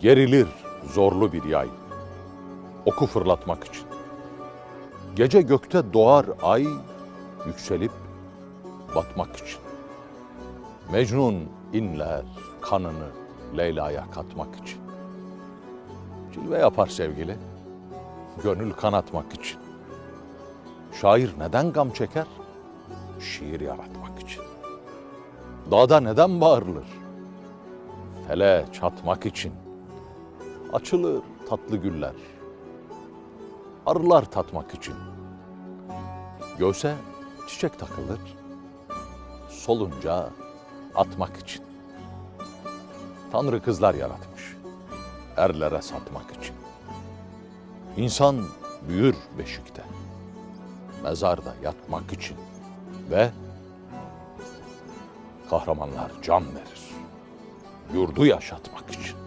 Gerilir zorlu bir yay, oku fırlatmak için. Gece gökte doğar ay, yükselip batmak için. Mecnun inler kanını Leyla'ya katmak için. Cilve yapar sevgili, gönül kanatmak için. Şair neden gam çeker? Şiir yaratmak için. Dağda neden bağırılır? Fele çatmak için. Açılır tatlı güller. Arılar tatmak için. Göğse çiçek takılır. Solunca atmak için. Tanrı kızlar yaratmış. Erlere satmak için. İnsan büyür beşikte. Mezarda yatmak için. Ve kahramanlar can verir. Yurdu yaşatmak için.